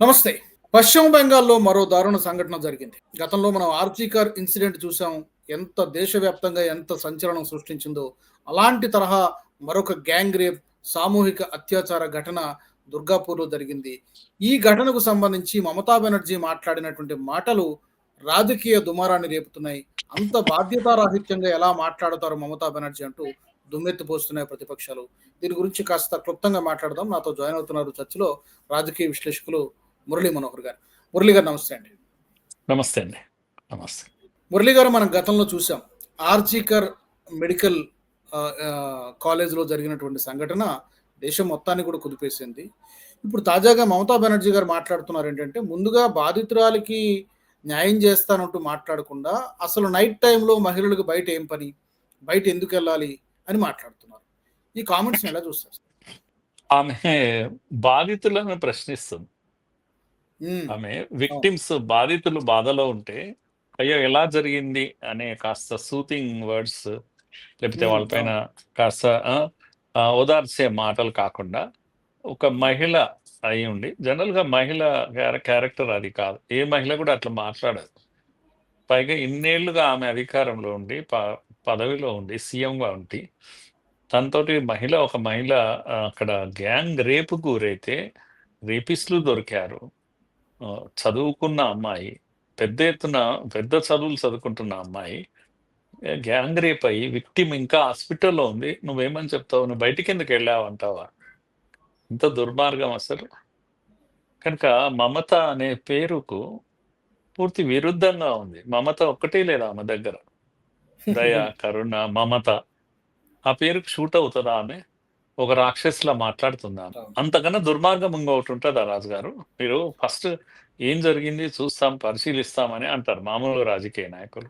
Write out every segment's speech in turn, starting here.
నమస్తే. పశ్చిమ బెంగాల్లో మరో దారుణ సంఘటన జరిగింది. గతంలో మనం ఆర్జీకర్ ఇన్సిడెంట్ చూసాం. ఎంత దేశవ్యాప్తంగా ఎంత సంచలనం సృష్టించిందో అలాంటి తరహా మరొక గ్యాంగ్ రేప్ సామూహిక అత్యాచార ఘటన దుర్గాపూర్లో జరిగింది. ఈ ఘటనకు సంబంధించి మమతా బెనర్జీ మాట్లాడినటువంటి మాటలు రాజకీయ దుమారాన్ని రేపుతున్నాయి. అంత బాధ్యతారాహిత్యంగా ఎలా మాట్లాడతారు మమతా బెనర్జీ అంటూ దుమ్మెత్తిపోస్తున్నాయి ప్రతిపక్షాలు. దీని గురించి కాస్త క్లుప్తంగా మాట్లాడదాం. నాతో జాయిన్ అవుతున్నారు చర్చలో రాజకీయ విశ్లేషకులు మురళీ మనోహర్ గారు. మురళీ గారు నమస్తే అండి. నమస్తే అండి. నమస్తే. మురళీ గారు మనం గతంలో చూసాం. ఆర్జీకర్ మెడికల్ కాలేజీలో జరిగినటువంటి సంఘటన దేశం మొత్తాన్ని కూడా కుదిపేసింది. ఇప్పుడు తాజాగా మమతా బెనర్జీ గారు మాట్లాడుతున్నారు ఏంటంటే ముందుగా బాధితురాలికి న్యాయం చేస్తానంటూ మాట్లాడకుండా అసలు నైట్ టైంలో మహిళలకు బయట ఏం పని? బయట ఎందుకు వెళ్ళాలి? అని మాట్లాడుతున్నారు. ఈ కామెంట్స్ ఎలా చూస్తారు? ఆమె బాధితులను ప్రశ్నిస్తుంది. ఆమె విక్టిమ్స్ బాధితులు బాధలో ఉంటే అయ్యో ఎలా జరిగింది అనే కాస్త సూతింగ్ వర్డ్స్ లేకపోతే వాళ్ళపైన కాస్త ఓదార్చే మాటలు కాకుండా ఒక మహిళ అయి ఉండి జనరల్గా మహిళ క్యారెక్టర్ అది కాదు. ఏ మహిళ కూడా అట్లా మాట్లాడదు. పైగా ఇన్నేళ్ళుగా ఆమె అధికారంలో ఉండి ప- పదవిలో ఉండి సీఎం గా ఉండి తనతోటి మహిళ ఒక మహిళ అక్కడ గ్యాంగ్ రేపు గురైతే రేపిస్టులు దొరికారు. చదువుకున్న అమ్మాయి పెద్ద ఎత్తున పెద్ద చదువులు చదువుకుంటున్న అమ్మాయి ఏ, గ్యాంగ్ రేప్ అయ్యి విక్టిమ్ ఇంకా హాస్పిటల్లో ఉంది. నువ్వేమని చెప్తావు? నువ్వు బయటికి ఎందుకు వెళ్ళావు అంటావా? ఇంత దుర్మార్గం అసలు. కనుక మమత అనే పేరుకు పూర్తి విరుద్ధంగా ఉంది. మమత ఒక్కటే లేదు ఆమె దగ్గర. దయ కరుణ మమత. ఆ పేరుకు షూట్ అవుతుందా ఆమె? ఒక రాక్షసులా మాట్లాడుతుందా ఆమె? అంతకన్నా దుర్మార్గం ఇంకొకటి ఉంటుందా రాజు గారు మీరు ఫస్ట్ ఏం జరిగింది? చూస్తాం పరిశీలిస్తామని అంటారు మామూలు రాజకీయ నాయకులు.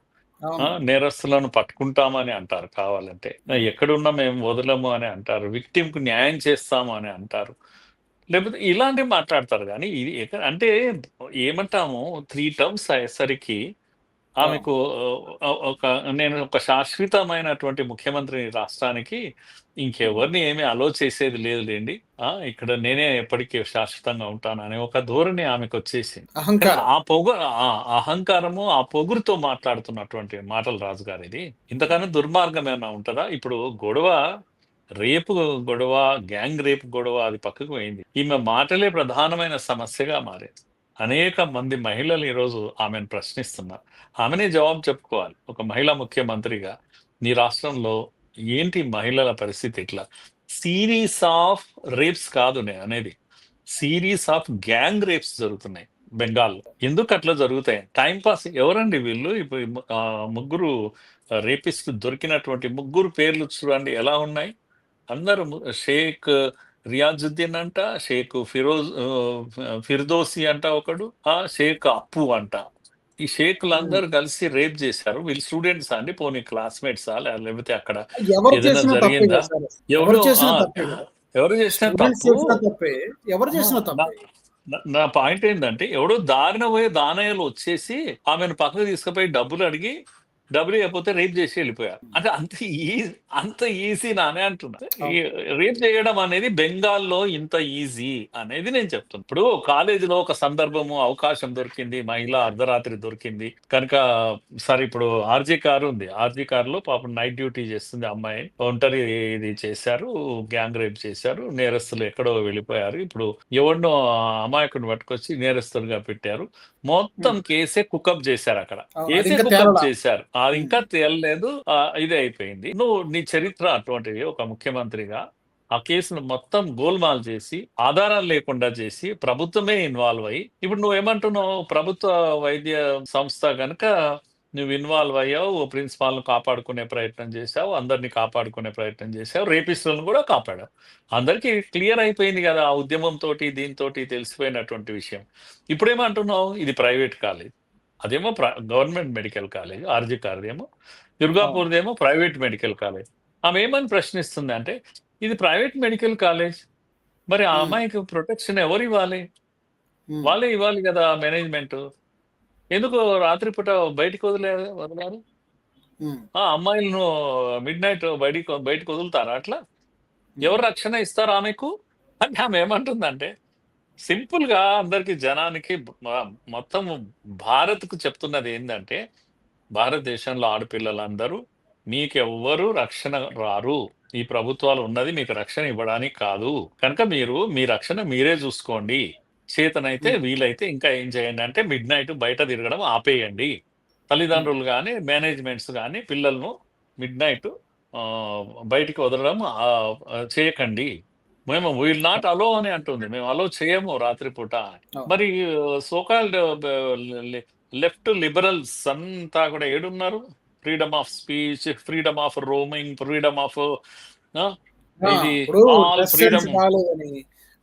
నేరస్తులను పట్టుకుంటామని అంటారు కావాలంటే. ఎక్కడున్నా మేము వదలము అని అంటారు. విక్టిమ్కు న్యాయం చేస్తాము అని అంటారు. లేకపోతే ఇలాంటివి మాట్లాడతారు కానీ ఇది అంటే ఏమంటాము? త్రీ టర్మ్స్ అయ్యేసరికి ఆమెకు ఒక నేను ఒక శాశ్వతమైనటువంటి ముఖ్యమంత్రి రాష్ట్రానికి ఇంకెవరిని ఏమీ అలో చేసేది లేదు లేండి ఆ, ఇక్కడ నేనే ఎప్పటికీ శాశ్వతంగా ఉంటాను అనే ఒక ధోరణి ఆమెకు అహంకారం. ఆ పొగ ఆ అహంకారము ఆ పొగురుతో మాట్లాడుతున్నటువంటి మాటలు రాజు గారు ఇది ఇంతకన్నా దుర్మార్గం ఏమైనా ఉంటుందా? ఇప్పుడు గొడవ రేపు గొడవ గ్యాంగ్ రేపు గొడవ అది పక్కకు పోయింది. ఈమె మాటలే ప్రధానమైన సమస్యగా మారింది. అనేక మంది మహిళలు ఈరోజు ఆమెను ప్రశ్నిస్తున్నారు. ఆమెనే జవాబు చెప్పుకోవాలి. ఒక మహిళా ముఖ్యమంత్రిగా నీ రాష్ట్రంలో ఏంటి మహిళల పరిస్థితి ఇట్లా? సిరీస్ ఆఫ్ రేప్స్ కాదు నేను అనేది. సిరీస్ ఆఫ్ గ్యాంగ్ రేప్స్ జరుగుతున్నాయి బెంగాల్లో. ఎందుకు అట్లా జరుగుతాయి? టైం పాస్ ఎవరండి వీళ్ళు? ఇప్పుడు ముగ్గురు రేపిస్ట్ దొరికినటువంటి ముగ్గురు పేర్లు చూడండి ఎలా ఉన్నాయి. అందరూ షేక్ రియాజుద్దీన్ అంట షేక్ ఫిరోజ్ ఫిర్దోసి అంట ఒకడు ఆ షేక్ అప్పు అంట. ఈ షేక్లు అందరూ కలిసి రేప్ చేశారు. వీళ్ళు స్టూడెంట్స్ అండి పోనీ క్లాస్మేట్సా? లేకపోతే అక్కడ ఏదైనా జరిగిందా? ఎవరు ఎవరు చేసినా తప్పే ఎవరు చేసిన తప్పు. నా పాయింట్ ఏంటంటే ఎవడో దారిన పోయే దానయ్యలు వచ్చేసి ఆమెను పక్కకు తీసుకుపోయి డబ్బులు అడిగి డబ్బులు ఇవ్వకపోతే రేప్ చేసి వెళ్ళిపోయారు అంటే అంత ఈ అంత ఈజీ నానే అంటున్నా. రేప్ చేయడం అనేది బెంగాల్లో ఇంత ఈజీ అనేది నేను చెప్తున్నా. ఇప్పుడు కాలేజీలో ఒక సందర్భము అవకాశం దొరికింది మహిళ అర్ధరాత్రి దొరికింది. కనుక సరే ఇప్పుడు ఆర్జీ కారు ఉంది. ఆర్జీ కారులో పాపం నైట్ డ్యూటీ చేస్తుంది అమ్మాయి. ఒంటరి ఇది చేశారు గ్యాంగ్ రేప్ చేశారు నేరస్తులు ఎక్కడో వెళ్ళిపోయారు. ఇప్పుడు ఎవరినో అమాయకుని పట్టుకొచ్చి నేరస్తులుగా పెట్టారు. మొత్తం కేసే కుకప్ చేశారు అక్కడ. కేసే కుకప్. చేశారు. అది ఇంకా తేలలేదు. ఇదే అయిపోయింది. నువ్వు నీ చరిత్ర అటువంటిది ఒక ముఖ్యమంత్రిగా ఆ కేసును మొత్తం గోల్మాల్ చేసి ఆధారాలు లేకుండా చేసి ప్రభుత్వమే ఇన్వాల్వ్ అయ్యి ఇప్పుడు నువ్వు ఏమంటున్నావు ప్రభుత్వ వైద్య సంస్థ కనుక నువ్వు ఇన్వాల్వ్ అయ్యావు ఓ ప్రిన్సిపాల్ను కాపాడుకునే ప్రయత్నం చేశావు అందరినీ కాపాడుకునే ప్రయత్నం చేశావు రేపిస్టులను కూడా కాపాడావు. అందరికీ క్లియర్ అయిపోయింది కదా ఆ ఉద్యమం తోటి దీంతో తెలిసిపోయినటువంటి విషయం. ఇప్పుడేమంటున్నావు? ఇది ప్రైవేట్ కాలేజ్. అదేమో గవర్నమెంట్ మెడికల్ కాలేజ్ ఆర్జీ కార్దేమో దుర్గాపూర్దేమో ప్రైవేట్ మెడికల్ కాలేజ్. ఆమె ఏమని ప్రశ్నిస్తుంది అంటే ఇది ప్రైవేట్ మెడికల్ కాలేజ్. మరి ఆ. అమ్మాయికి ప్రొటెక్షన్ ఎవరు ఇవ్వాలి. వాళ్ళే ఇవ్వాలి కదా మేనేజ్మెంట్. ఎందుకు రాత్రిపూట బయటికి వదిలే వదిలారు. ఆ అమ్మాయిలను మిడ్ నైట్ బయటికి బయటకు వదులుతారా అట్లా? ఎవరు రక్షణ ఇస్తారు ఆమెకు? అంటే ఆమె ఏమంటుందంటే సింపుల్‌గా అందరికి జనానికి మ మొత్తం భారత్‌కు చెప్తున్నది ఏందంటే, భారతదేశంలో ఆడపిల్లలందరూ మీకెవ్వరు రక్షణ రారు. ఈ ప్రభుత్వాలు ఉన్నది మీకు రక్షణ ఇవ్వడానికి కాదు. కనుక మీరు మీ రక్షణ మీరే జూసుకోండి. చేతనైతే. వీలైతే ఇంకా ఏం చేయండి అంటే మిడ్‌నైట్ బయట తిరగడం ఆపేయండి. తల్లిదండ్రులు గాని, మేనేజ్‌మెంట్స్ గాని పిల్లలను మిడ్‌నైట్ ఆహ్, బయటికి వదలడం చేయకండి. మేము విల్ నాట్ అలో అని అంటుంది. మేము అలో చేయము రాత్రిపూట. మరి సో కాల్డ్ బ లె లెఫ్ట్ లిబరల్స్ అంతా కూడా ఏడున్నారు? Freedom of speech, freedom of roaming, freedom of freedom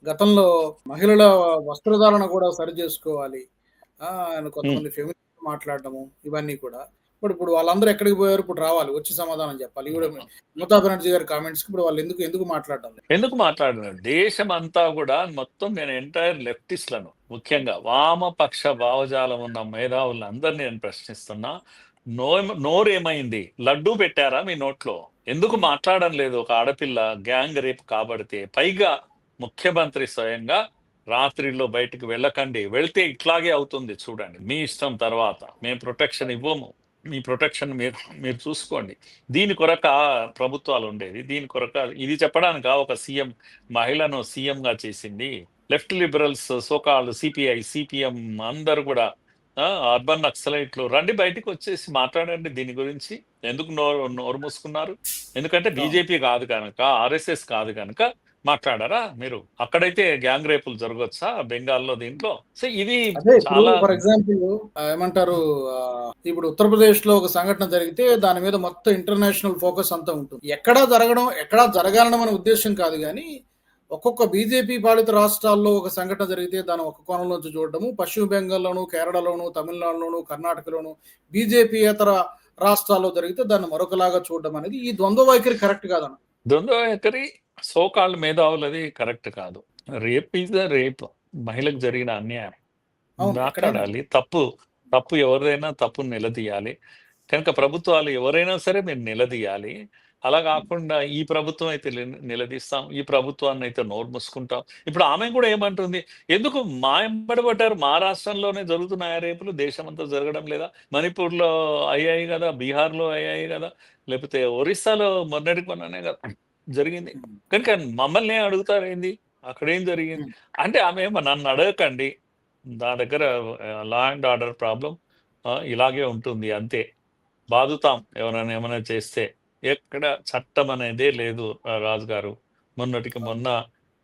గతంలో మహిళల వస్త్రధారణ కూడా సరి హ్మ్. కొంతమంది ఫెమినిస్ట్ మాట్లాడడము, ఇవన్నీ కూడా. ఇప్పుడు ఇప్పుడు వాళ్ళందరూ ఎక్కడికి పోయారు? ఇప్పుడు రావాలి. వచ్చి సమాధానం. ఈవిడ మమతా బెనర్జీ గారి కామెంట్స్‌కి ఇప్పుడు వాళ్ళు ఎందుకు ఎందుకు మాట్లాడడం? ఎందుకు మాట్లాడరు? దేశమంతా గూడా మొత్తం నేను ఎంటైర్ లెఫ్టిస్ట్‌లను ముఖ్యంగా వామపక్ష భావజాలం ఉన్న మేధావులందరిని నేను ప్రశ్నిస్తున్నా. నోమ్ నోరేమైంది? లడ్డూ పెట్టారా మీ నోట్లో? ఎందుకు. మాట్లాడడం లేదు? ఒక ఆడపిల్ల గ్యాంగ్ రేప్ కాబడితే. పైగా ముఖ్యమంత్రి స్వయంగా రాత్రిళ్ళు బయటికి వెళ్ళకండి. వెళ్తే ఇట్లాగే అవుతుంది చూడండి. మీ ఇష్టం తర్వాత. మేము ప్రొటెక్షన్ ఇవ్వము. మీ ప్రొటెక్షన్ మీరు మీరు చూసుకోండి. దీని కొరకా ప్రభుత్వాలు ఉండేది. దీని కొరక ఇది చెప్పడానికా ఒక సీఎం మహిళను సీఎంగా చేసింది. Left liberals so called CPI, CPM అందరూ కూడా! అర్బన్ నక్సలైట్లు రండి బయటికొచ్చేసి మాట్లాడండి దీని గురించి. ఎందుకు నోరు నోరు మూసుకున్నారు? ఎందుకంటే. బీజేపీ కాదు గనక, ఆర్ఎస్ఎస్ కాదు గనక మాట్లాడరా మీరు? అక్కడైతే గ్యాంగ్ రేపులు జరగొచ్చా బెంగాల్‌లో దీంట్లో? సో ఇది చాలా ఫర్ ఎగ్జాంపుల్ ఏమంటారు ఇప్పుడు ఉత్తరప్రదేశ్‌లో ఒక సంఘటన జరిగితే దాని మీద మొత్తం ఇంటర్నేషనల్ ఫోకస్ అంతా ఉంటుంది. ఎక్కడా జరగడం, ఎక్కడా జరగాలన్న మన ఉద్దేశ్యం కాదు గానీ, ఒక్కొక్క బీజేపీ పాలిత రాష్ట్రాల్లో ఒక సంఘటన జరిగితే దాన్ని ఒక కోణంలోంచి చూడడము, పశ్చిమ బెంగాల్‌లోను, కేరళలోను, తమిళనాడులోను, కర్ణాటకలోను బీజేపీయేతర రాష్ట్రాల్లో జరిగితే దాన్ని మరొకలాగా చూడడం అనేది ఈ ద్వంద్వ వైఖరి కరెక్ట్ కాదన్న. ద్వంద్వ వైఖరి సో కాల్డ్ మేధావులది కరెక్ట్ కాదు. Rape is a rape. మహిళకు జరిగిన అన్యాయం. మాట్లాడాలి. తప్పు తప్పు ఎవరిదైనా తప్పుని నిలదీయాలి. కనుక ప్రభుత్వాలు ఎవరైనా సరే మీరు నిలదీయాలి. అలా. గాకుండా ఈ ప్రభుత్వం అయితే నిలదీస్తాం. ఈ ప్రభుత్వాన్నయితే నోరు మూసుకుంటాం. ఇప్పుడు ఆమె గూడా ఏమంటుంది? ఎందుకు మా ఎంబడి పడ్డారు? మా రాష్ట్రంలోనే జరుగుతున్నాయా రేపులు? దేశమంతా జరగడం లేదా? మణిపూర్‌లో అయ్యాయి గదా! బీహార్‌లో అయ్యాయి గదా! లేకపోతే ఒరిస్సాలో మొన్నటికి మొన్ననే గదా! జరిగింది. కనుక మమ్మల్నే అడుగుతారేంది? అక్కడేం జరిగింది? అంటే ఆమె నన్ను అడగకండి. నా దగ్గర లా అండ్ ఆర్డర్ ప్రాబ్లమ్ ఆహ్, ఇలాగే ఉంటుంది అంతే. బాదుతాం ఎవరైనా ఏమైనా చేస్తే. ఎక్కడ చట్టం అనేదే లేదు రాజుగారు. మొన్నటికి. మొన్న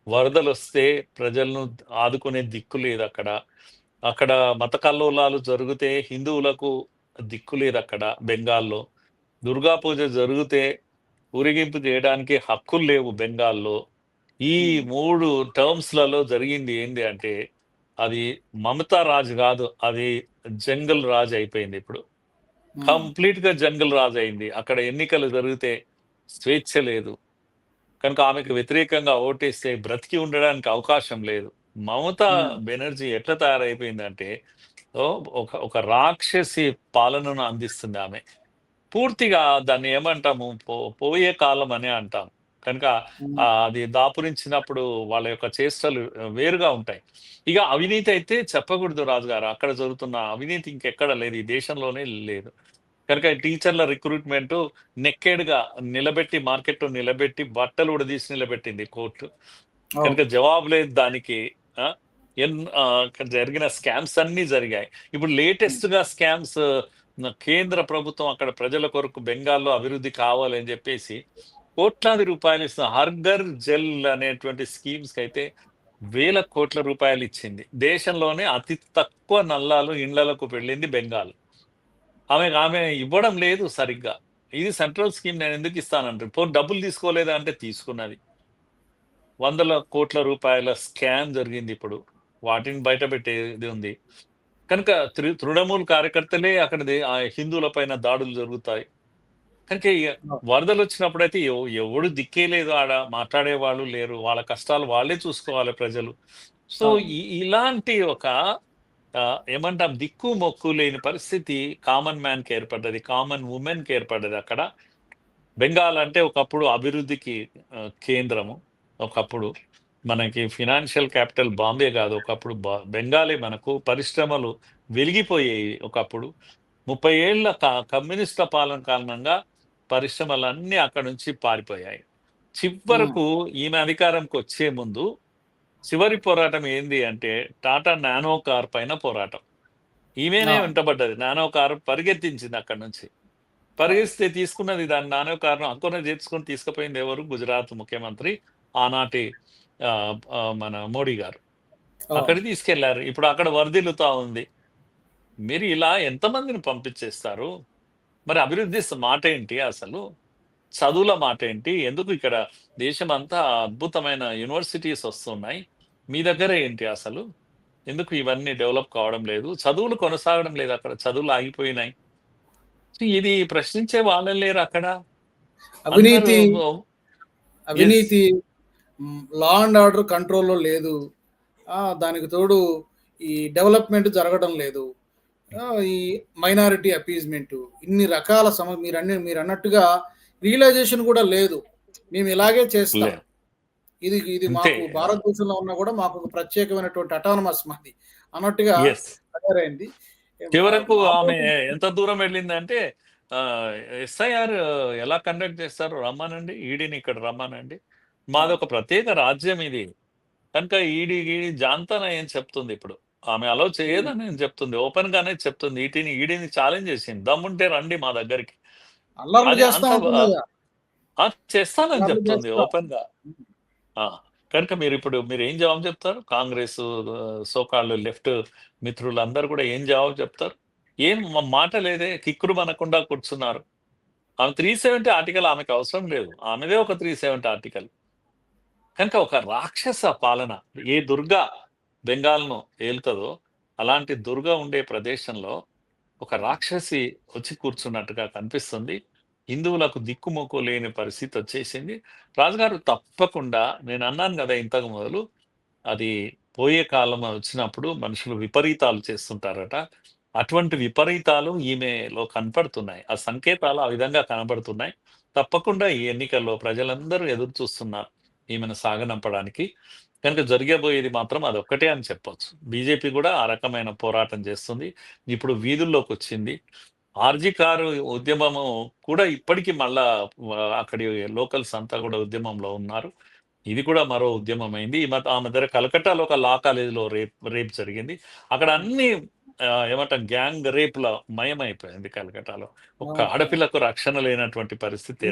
వరదలొస్తే ప్రజలను ఆదుకునే దిక్కు లేదక్కడ. అక్కడ మత కల్లోలాలు జరిగితే హిందువులకు దిక్కు లేదక్కడ బెంగాల్‌లో. దుర్గా పూజ జరిగితే ఊరేగింపు చేయడానికి హక్కులు లేవు బెంగాల్‌లో. ఈ. 3 టర్మ్స్‌లలో జరిగింది ఏంది అంటే, అది మమతా రాజ్ గాదు. అది జంగల్ రాజ్ అయిపోయింది ఇప్పుడు. హ్మ్. కంప్లీట్‌గా జంగల్ రాజ్ అయింది. అక్కడ ఎన్నికలు జరిగితే స్వేచ్ఛ లేదు. కనుక ఆమెకు వ్యతిరేకంగా ఓటేస్తే బ్రతికి ఉండడానికి అవకాశం లేదు. మమతా. బెనర్జీ ఎట్లా తయారైపోయిందంటే! ఒక ఒక రాక్షసి పాలనను అందిస్తుంది ఆమె. పూర్తిగా దాన్ని ఏమంటాము? పో పోయే కాలం అనే అంటాం. కనుక అది దాపురించినప్పుడు వాళ్ళ యొక్క చేష్టలు వేరుగా ఉంటాయి. ఇగ అవినీతి అయితే చెప్పకూడదు రాజుగారు. అక్కడ జరుగుతున్న అవినీతి ఇంకెక్కడ లేదు. ఈ దేశంలోనే లేదు. కనుక టీచర్ల రిక్రూట్‌మెంటు నెక్కెడ్‌గా నిలబెట్టి మార్కెట్‌లో నిలబెట్టి బట్టలు ఊడదీసి నిలబెట్టింది కోర్టు. కనుక జవాబు లేదు దానికి. ఎన్ జరిగిన స్కామ్స్ అన్నీ జరిగాయి. ఇప్పుడు హ్మ్. లేటెస్ట్‌గా స్కామ్స్ కేంద్ర ప్రభుత్వం అక్కడ ప్రజల కొరకు బెంగాల్‌లో అభివృద్ధి కావాలని చెప్పేసి కోట్లాది రూపాయలు ఇస్తున్న హర్గర్ జెల్ అనేటువంటి స్కీమ్స్కి అయితే వేల కోట్ల రూపాయలు ఇచ్చింది. దేశంలోనే అతి తక్కువ నల్లాలు ఇండ్లలకు వెళ్ళింది బెంగాల్. ఆమె ఆమె ఇవ్వడం లేదు సరిగ్గా. ఇది సెంట్రల్ స్కీమ్ నేను ఎందుకు ఇస్తానంటది. పోనీ డబ్బులు తీసుకోలేదా అంటే తీసుకున్నది. వందల కోట్ల రూపాయల స్కామ్ జరిగిందిప్పుడు. వాటిని బయటపెట్టేది ఉంది. కనుక త్రి తృణమూల్ కార్యకర్తలే అక్కడిది ఆహ్, హిందువుల పైన దాడులు జరుగుతాయి. కనుక ఇగ అవును. వరదలొచ్చినప్పుడైతే ఎవ్ ఎవడు దిక్కే లేదు ఆడ. మాట్లాడేవాళ్ళు లేరు. వాళ్ళ కష్టాలు వాళ్ళే చూసుకోవాలి ప్రజలు. సో, ఇలాంటి ఒక ఏమంటాం దిక్కు మొక్కు లేని పరిస్థితి కామన్ మ్యాన్‌కి ఏర్పడ్డది. కామన్ వుమెన్‌కి ఏర్పడ్డది అక్కడ. బెంగాల్ అంటే ఒకప్పుడు అభివృద్ధికి కేంద్రము ఒకప్పుడు. మనకి ఫినాన్షియల్ క్యాపిటల్ బాంబే కాదు. ఒకప్పుడు బా- బెంగాలే మనకు పరిశ్రమలు వెలిగిపోయాయి ఒకప్పుడు. ముప్పై ఏళ్ళ క- కమ్యూనిస్టుల పాలన కారణంగా పరిశ్రమలన్నీ అక్కడ నుంచి పారిపోయాయి. చివరకు ఈమె అధికారంకి వచ్చే ముందు చివరి పోరాటం ఏంది అంటే టాటా నానో కార్ పైన పోరాటం. ఈమెనే. వెంటబడ్డది. నానో కారు పరిగెత్తించింది అక్కడ నుంచి. పరిగెత్తితే తీసుకున్నది దాని నానో కారును అంకున చేర్చుకొని తీసుకుపోయింది ఎవరు? గుజరాత్ ముఖ్యమంత్రి ఆనాటి మన మోడీ గారు. ఆ, అక్కడికి తీసుకెళ్ళారు. ఇప్పుడు అక్కడ వర్ధిల్లుతా ఉంది. మీరు ఇలా ఎంతమందిని పంపించేస్తారు? మరి అభివృద్ధి మాట ఏంటి అసలు? చదువుల మాట ఏంటి? ఎందుకు ఇక్కడ దేశం అంతా అద్భుతమైన యూనివర్సిటీస్ వస్తున్నాయి? మీ దగ్గర ఏంటి అసలు? ఎందుకు ఇవన్నీ డెవలప్ కావడం లేదు? చదువులు కొనసాగడం లేదు అక్కడ. చదువులు ఆగిపోయినాయి. ఇది ప్రశ్నించే వాళ్ళే లేరు అక్కడ. అవినీతి అవినీతి లా అండ్ ఆర్డర్ కంట్రోల్లో లేదు. దానికి తోడు ఈ డెవలప్మెంట్ జరగడం లేదు. ఈ మైనారిటీ అపీజ్మెంట్ ఇన్ని రకాల సమ మీరు అన్ని మీరు అన్నట్టుగా రియలైజేషన్ కూడా లేదు. మేము ఇలాగే చేస్తాం. ఇది ఇది. మాకు భారతదేశంలో ఉన్నా కూడా మాకు ఒక ప్రత్యేకమైనటువంటి అటానమస్ మాది. అన్నట్టుగా. తయారైంది. చివరకు ఆమె ఎంత దూరం వెళ్ళిందంటే ఎస్ఐఆర్ ఎలా కండక్ట్ చేస్తారు? రమ్మానండి. ఈడీని ఇక్కడ రమ్మానండి. మాది ఒక ప్రత్యేక రాజ్యం ఇది. కనుక ఈడీ ఈడీ జాంతన ఏం చెప్తుంది ఇప్పుడు? ఆమె అలో చేయదని ఏం చెప్తుంది. ఓపెన్ గానే చెప్తుంది. ఈటీని ఈడీని ఛాలెంజ్ చేసింది. దమ్ముంటే రండి మా దగ్గరికి. చేస్తానని చెప్తుంది. ఓపెన్గా కనుక మీరు ఇప్పుడు మీరు ఏం జవాబు చెప్తారు? కాంగ్రెస్ సోకాళ్ళు లెఫ్ట్ మిత్రులు అందరు కూడా ఏం జవాబు చెప్తారు? ఏం మాట లేదే. కిక్కురు మనకుండా కూర్చున్నారు. ఆమె త్రీ సెవెంటీ ఆర్టికల్ ఆమెకు అవసరం లేదు. ఆమెదే ఒక త్రీ సెవెంటీ ఆర్టికల్ కనుక ఒక రాక్షస పాలన ఏ దుర్గా బెంగాల్ను ఏలుతుందో అలాంటి దుర్గా ఉండే ప్రదేశంలో ఒక రాక్షసి వచ్చి కూర్చున్నట్టుగా కనిపిస్తుంది. హిందువులకు దిక్కుమొక్కు లేని పరిస్థితి వచ్చేసింది. రాజుగారు తప్పకుండా నేను అన్నాను కదా ఇంతకు మొదలు అది పోయే కాలం వచ్చినప్పుడు మనుషులు విపరీతాలు చేస్తుంటారట. అటువంటి విపరీతాలు ఈమెలో కనపడుతున్నాయి. ఆ సంకేతాలు ఆ విధంగా కనబడుతున్నాయి. తప్పకుండా ఈ ఎన్నికల్లో ప్రజలందరూ ఎదురు చూస్తున్నారు ఈమెను సాగనంపడానికి. కనుక జరిగబోయేది మాత్రం అదొక్కటే అని చెప్పొచ్చు. బీజేపీ కూడా ఆ రకమైన పోరాటం చేస్తుంది. ఇప్పుడు వీధుల్లోకి వచ్చింది ఆర్జీ కారు ఉద్యమము కూడా ఇప్పటికీ మళ్ళా అక్కడి లోకల్స్ అంతా కూడా ఉద్యమంలో ఉన్నారు. ఇది కూడా మరో ఉద్యమం అయింది ఈ మధ్య ఆ మధ్య కలకట్టాలో ఒక లా కాలేజీలో రేప్ రేప్ జరిగింది. అక్కడ అన్ని ఏమంటాం గ్యాంగ్ రేపుల మయమైపోయింది కలకట్టాలో ఒక్క. ఆడపిల్లకు రక్షణ లేనటువంటి పరిస్థితి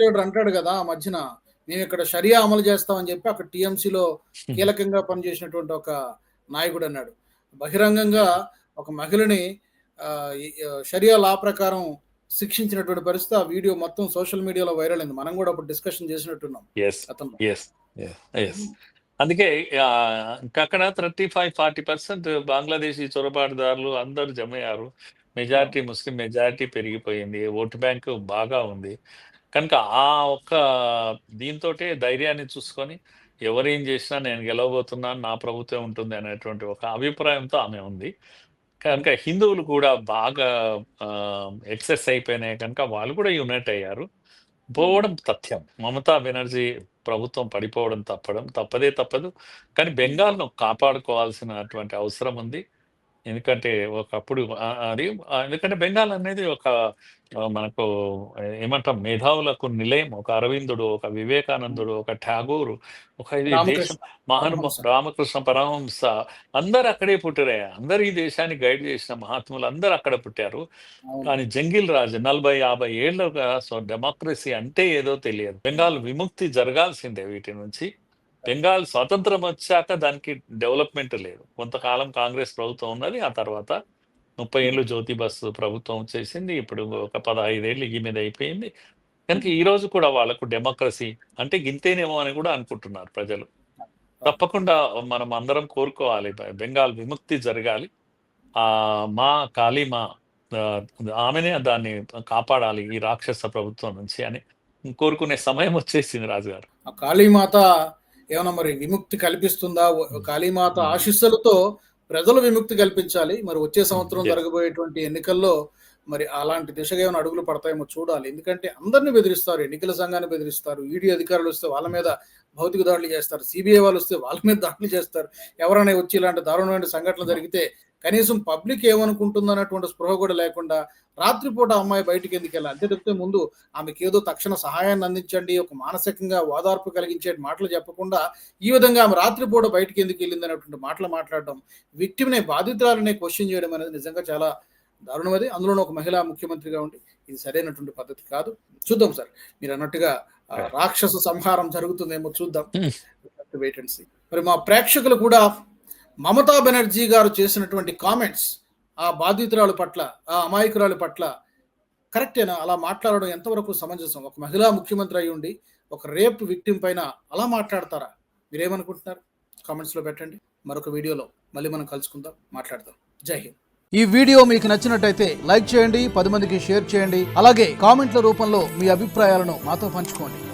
లీడర్ అంటాడు కదా ఆ మధ్యన. మేము ఇక్కడ షరియా అమలు చేస్తామని చెప్పి అక్కడ టీఎంసీలో కీలకంగా పనిచేసినటువంటి ఒక నాయకుడు అన్నాడు. బహిరంగంగా ఒక మహిళని షరియా లా ప్రకారం శిక్షించినటువంటి పరిస్థితి ఆ వీడియో మొత్తం సోషల్ మీడియాలో వైరల్ అయింది. మనం కూడా అప్పుడు డిస్కషన్ చేసినట్టున్నాం అందుకే అక్కడ thirty five forty percent Bangladeshi చొరబాటుదారులు అందరూ జమ అయ్యారు మెజారిటీ ముస్లిం మెజారిటీ పెరిగిపోయింది. ఓటు బ్యాంకు బాగా ఉంది. కనుక ఆ ఒక్క దీంతో ధైర్యాన్ని చూసుకొని ఎవరేం చేసినా నేను గెలవబోతున్నాను నా ప్రభుత్వం ఉంటుంది అనేటువంటి ఒక అభిప్రాయంతో ఆమె ఉంది. కనుక హిందువులు కూడా బాగా ఎక్సెస్ అయిపోయినాయి కనుక వాళ్ళు కూడా యునైట్ అయ్యారు. పోవడం తథ్యం. మమతా బెనర్జీ ప్రభుత్వం పడిపోవడం తప్పడం తప్పదే తప్పదు. కానీ బెంగాల్ను కాపాడుకోవాల్సినటువంటి అవసరం ఉంది. ఎందుకంటే ఒకప్పుడు అది ఎందుకంటే బెంగాల్ అనేది ఒక మనకు ఏమంటాం మేధావులకు నిలయం ఒక అరవిందుడు ఒక వివేకానందుడు ఒక ఠాగూరు ఒక ఇది దేశం మహానుభా. రామకృష్ణ. పరమహంస. అందరు అక్కడే పుట్టారే. అందరు ఈ దేశాన్ని గైడ్ చేసిన మహాత్ములు అందరు అక్కడ పుట్టారు. కానీ జంగిల్ రాజు నలభై యాభై ఏళ్ళుగా సో డెమోక్రసీ అంటే ఏదో తెలియదు. బెంగాల్ విముక్తి జరగాల్సిందే వీటి నుంచి. బెంగాల్ స్వాతంత్రం వచ్చాక దానికి డెవలప్మెంట్ లేదు. కొంతకాలం కాంగ్రెస్ ప్రభుత్వం ఉన్నది ఆ తర్వాత ముప్పై ఏళ్ళు జ్యోతి బస్సు ప్రభుత్వం చేసింది ఇప్పుడు ఒక పదహైదేళ్ళు ఈ మీద అయిపోయింది. కనుక ఈ రోజు కూడా వాళ్ళకు డెమోక్రసీ అంటే గింతేనేమో అని కూడా అనుకుంటున్నారు ప్రజలు. తప్పకుండా మనం అందరం కోరుకోవాలి బెంగాల్ విముక్తి జరగాలి. ఆ మా కాళీమా మా ఆమెనే దాన్ని కాపాడాలి ఈ రాక్షస ప్రభుత్వం నుంచి అని కోరుకునే సమయం వచ్చేసింది రాజుగారు. కాళీమాత ఏమైనా మరి విముక్తి కల్పిస్తుందా? కాళీమాత ఆశీస్సులతో ప్రజలు విముక్తి కల్పించాలి. మరి వచ్చే సంవత్సరం. జరగబోయేటువంటి ఎన్నికల్లో మరి అలాంటి దిశగా ఏమైనా అడుగులు పడతాయేమో చూడాలి. ఎందుకంటే అందరిని బెదిరిస్తారు ఎన్నికల సంఘాన్ని బెదిరిస్తారు ఈడీ అధికారులు వస్తే వాళ్ళ మీద భౌతిక దాడులు చేస్తారు సిబిఐ వాళ్ళు వస్తే వాళ్ళ మీద దాడులు చేస్తారు. ఎవరైనా వచ్చి ఇలాంటి దారుణమైన సంఘటనలు జరిగితే కనీసం పబ్లిక్ ఏమనుకుంటుంది అన్నటువంటి స్పృహ కూడా లేకుండా రాత్రిపూట అమ్మాయి బయటికి ఎందుకు వెళ్ళాలి? అంతే తప్పితే ముందు ఆమెకి ఏదో తక్షణ సహాయాన్ని అందించండి ఒక మానసికంగా ఓదార్పు కలిగించే మాటలు చెప్పకుండా ఈ విధంగా ఆమె రాత్రిపూట బయటికి ఎందుకు వెళ్ళింది అనేటువంటి మాటలు మాట్లాడడం విక్టిమ్నే బాధితురాలనే క్వశ్చన్ చేయడం అనేది నిజంగా చాలా దారుణమది అందులోనూ ఒక మహిళా ముఖ్యమంత్రిగా ఉండి ఇది సరైనటువంటి పద్ధతి కాదు. చూద్దాం సార్. మీరు అన్నట్టుగా రాక్షస సంహారం జరుగుతుందేమో చూద్దాం. వెయిట్ అండ్ సీ మరి మా ప్రేక్షకులు కూడా మమతా బెనర్జీ గారు చేసినటువంటి కామెంట్స్ ఆ బాధితురాలు పట్ల ఆ అమాయకురాలు పట్ల కరెక్టేనా అలా మాట్లాడడం ఎంతవరకు సమంజసం? ఒక మహిళా ముఖ్యమంత్రి అయి ఉండి ఒక రేప్ విక్టిమ్ పైన అలా మాట్లాడతారా? మీరేమనుకుంటున్నారు? కామెంట్స్లో పెట్టండి. మరొక వీడియోలో మళ్ళీ మనం కలుసుకుందాం మాట్లాడదాం. జై హింద్. ఈ వీడియో మీకు నచ్చినట్టయితే లైక్ చేయండి పది మందికి షేర్ చేయండి. అలాగే కామెంట్ల రూపంలో మీ అభిప్రాయాలను మాతో పంచుకోండి.